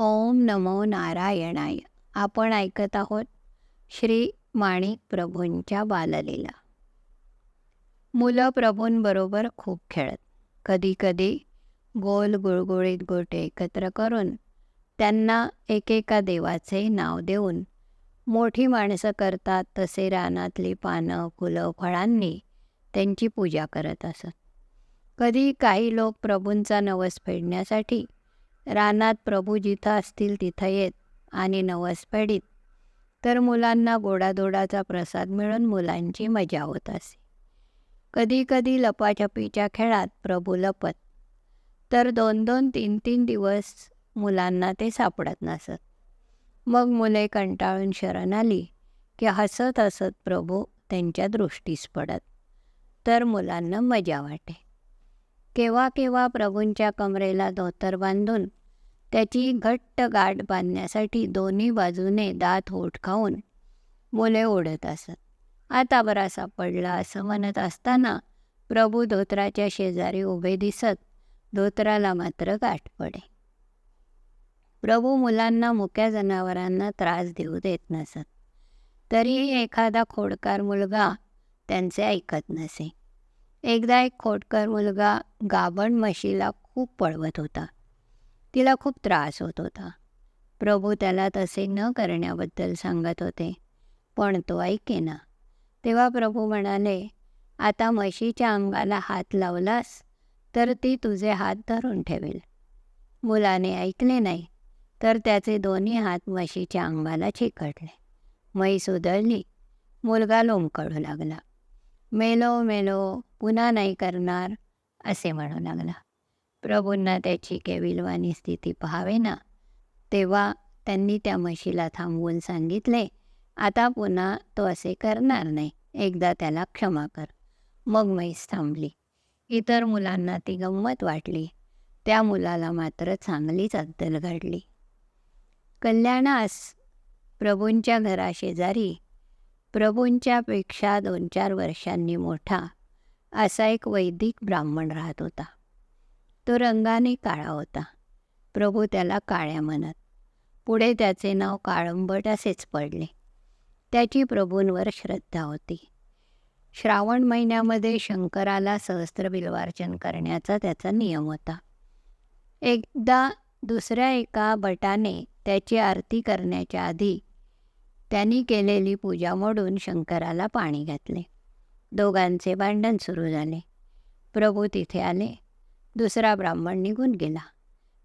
ओम नमो नारायणाय. आपण ऐकत आहोत श्री माणिक प्रभूंच्या बाललीला. मुलं प्रभूंबरोबर खूप खेळत. कधीकधी गोल गुळगुळीत गोटे एकत्र करून त्यांना एकेका देवाचे नाव देऊन मोठी माणसं करतात तसे रानातली पानं फुलं फळांनी त्यांची पूजा करत असत. कधी काही लोक प्रभूंचा नवस फेडण्यासाठी रानात प्रभू जिथं असतील तिथं येत आणि नवस फेडीत तर मुलांना गोडाधोडाचा प्रसाद मिळून मुलांची मजा होत असे. कधीकधी लपाछपीच्या खेळात प्रभू लपत. तर दोन दोन तीन तीन दिवस मुलांना ते सापडत नसत. मग मुले कंटाळून शरण आली की हसत हसत प्रभू त्यांच्या दृष्टीस पडत. तर मुलांना मजा वाटे. केव्हा केव्हा प्रभूंच्या कमरेला धोतर बांधून त्याची घट्ट गाठ बांधण्यासाठी दोन्ही बाजूने दात होठ खाऊन मुले ओढत असत. आता बरा सापडला असं म्हणत असताना प्रभू धोत्राच्या शेजारी उभे दिसत धोत्राला मात्र गाठ पडे. प्रभू मुलांना मुक्या जनावरांना त्रास देऊ देत नसत. तरीही एखादा खोडकार मुलगा त्यांचे ऐकत नसे. एकदा एक खोडकर मुलगा गाभण म्हशीला खूप पळवत होता. तिला खूप त्रास होत होता. प्रभू त्याला तसे न करण्याबद्दल सांगत होते. पण तो ऐकेना. तेव्हा प्रभू म्हणाले आता म्हशीच्या अंगाला हात लावलास तर ती तुझे हात धरून ठेवेल. मुलाने ऐकले नाही तर त्याचे दोन्ही हात म्हशीच्या अंगाला चिकटले. म्हैस उधळली मुलगा लोंबकळू लागला. मेलो मेलो पुन्हा नाही करणार असे म्हणू लागला. प्रभूंना त्याची केविलवाणी स्थिती पहावे ना तेव्हा त्यांनी त्या म्हशीला थांबवून सांगितले आता पुन्हा तो असे करणार नाही. एकदा त्याला क्षमा कर. मग म्हैस थांबली. इतर मुलांना ती गंमत वाटली. त्या मुलाला मात्र चांगलीच अद्दल घडली कल्याणास प्रभूंच्या घराशेजारी प्रभूंच्यापेक्षा दोन चार वर्षांनी मोठा असा एक वैदिक ब्राह्मण राहत होता. तो रंगाने काळा होता. प्रभू त्याला काळ्या म्हणत. पुढे त्याचे नाव काळंबट असेच पडले. त्याची प्रभूंवर श्रद्धा होती. श्रावण महिन्यामध्ये शंकराला सहस्त्र बिलवार्चन करण्याचा त्याचा नियम होता. एकदा दुसऱ्या एका भटाने त्याची आरती करण्याच्या आधी त्यांनी केलेली पूजा मोडून शंकराला पाणी घातले. दोघांचे भांडण सुरू झाले. प्रभू तिथे आले. दुसरा ब्राह्मण निघून गेला.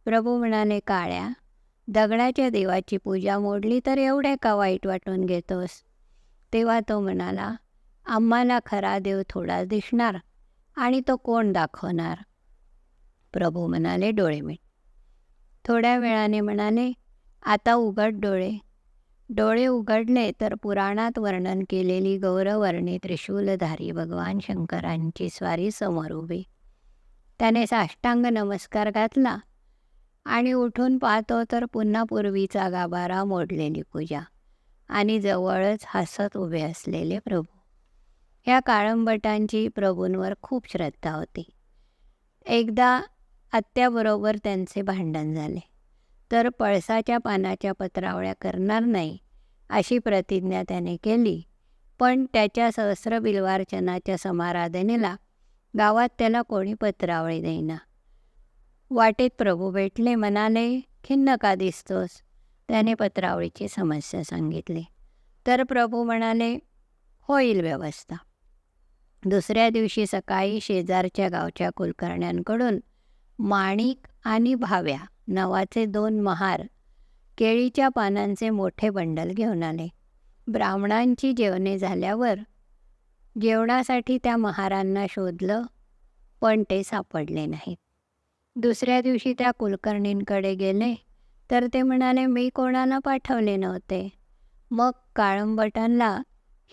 प्रभू म्हणाले काळ्या दगडाच्या देवाची पूजा मोडली तर एवढ्या का वाईट वाटून घेतोस? तेव्हा तो म्हणाला आम्हाला खरा देव थोडा दिसणार आणि तो कोण दाखवणार? प्रभू म्हणाले डोळे मीठ थोड्या वेळाने म्हणाले आता उघड डोळे. डोळे उघडले तर पुराणात वर्णन केलेली गौरवर्णी त्रिशूलधारी भगवान शंकरांची स्वारी समोर उभी. त्याने साष्टांग नमस्कार घातला आणि उठून पाहतो तर पुन्हा पूर्वीचा गाभारा मोडलेली पूजा आणि जवळच हसत उभे असलेले प्रभू. ह्या काळंबटांची प्रभूंवर खूप श्रद्धा होती. एकदा आत्याबरोबर त्यांचे भांडण झाले. तर पळसाच्या पानाच्या पत्रावळ्या करणार नाही अशी प्रतिज्ञा त्याने केली. पण त्याच्या सहस्रबिल्वार्चनाच्या समाराधनेला गावात त्याला कोणी पत्रावळी देईना. वाटेत प्रभू भेटले म्हणाले खिन्न का दिसतोस? त्याने पत्रावळीची समस्या सांगितली. तर प्रभू म्हणाले होईल व्यवस्था. दुसऱ्या दिवशी सकाळी शेजारच्या गावच्या कुलकर्ण्यांकडून माणिक आणि भाव्या नावाचे दोन महार केळीच्या पानांचे मोठे बंडल घेऊन आले. ब्राह्मणांची जेवणे झाल्यावर जेवणासाठी त्या महारांना शोधलं पण ते सापडले नाहीत. दुसऱ्या दिवशी त्या कुलकर्णींकडे गेले तर ते म्हणाले मी कोणाला पाठवले नव्हते? मग काळंबटांना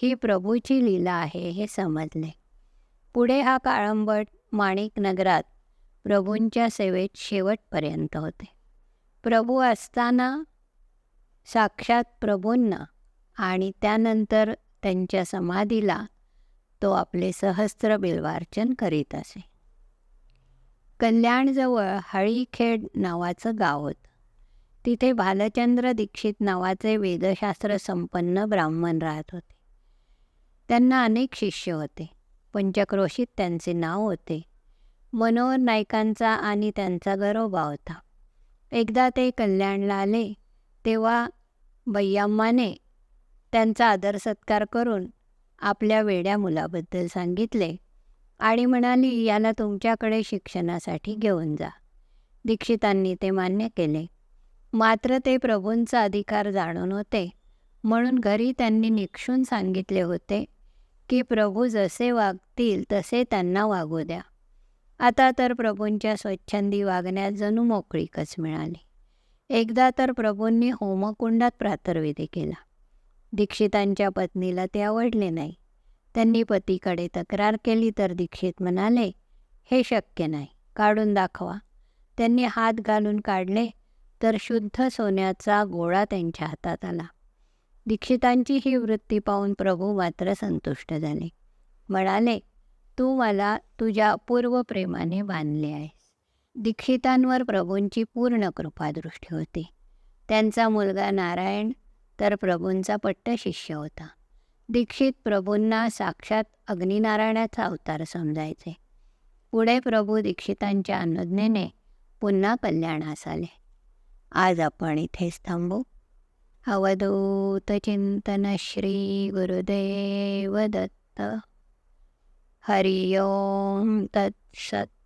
ही प्रभूची लीला आहे हे समजले. पुढे हा काळंबट माणिक नगरात प्रभूंच्या सेवेत शेवटपर्यंत होते. प्रभू असताना साक्षात प्रभूंना आणि त्यानंतर त्यांच्या समाधीला तो आपले सहस्त्र बिल्वार्चन करीत असे. कल्याणजवळ हळीखेड नावाचं गाव होतं. तिथे भालचंद्र दीक्षित नावाचे वेदशास्त्र संपन्न ब्राह्मण राहत होते. त्यांना अनेक शिष्य होते. पंचक्रोशीत त्यांचे नाव होते. मनोहर नायकांचा आणि त्यांचा गरोबा होता. एकदा ते कल्याणला आले तेव्हा बय्याम्माने त्यांचा आदर सत्कार करून आपल्या वेड्या मुलाबद्दल सांगितले आणि म्हणाली याला तुमच्याकडे शिक्षणासाठी घेऊन जा. दीक्षितांनी ते मान्य केले. मात्र ते प्रभूंचा अधिकार जाणून होते. म्हणून घरी त्यांनी निक्षून सांगितले होते की प्रभू जसे वागतील तसे त्यांना वागू द्या. आता तर प्रभूंच्या स्वच्छंदी वागण्यात जणू मोकळीकच मिळाली. एकदा तर प्रभूंनी होमकुंडात प्रातर्विधी केला. दीक्षितांच्या पत्नीला ते आवडले नाही. त्यांनी पतीकडे तक्रार केली तर दीक्षित म्हणाले हे शक्य नाही काढून दाखवा. त्यांनी हात घालून काढले तर शुद्ध सोन्याचा गोळा त्यांच्या हातात आला. दीक्षितांची ही वृत्ती पाहून प्रभू मात्र संतुष्ट झाले. म्हणाले तू मला तुझ्या पूर्व प्रेमाने बांधले आहेस. दीक्षितांवर प्रभूंची पूर्ण कृपादृष्टी होती. त्यांचा मुलगा नारायण तर प्रभूंचा पट्ट शिष्य होता. दीक्षित प्रभूंना साक्षात अग्निनारायणाचा अवतार समजायचे. पुढे प्रभू दीक्षितांच्या अनुज्ञेने पुन्हा कल्याणास आले. आज आपण इथेच थांबू. अवधूत चिंतन श्री गुरुदेव दत्त. हरिओम तत्सत.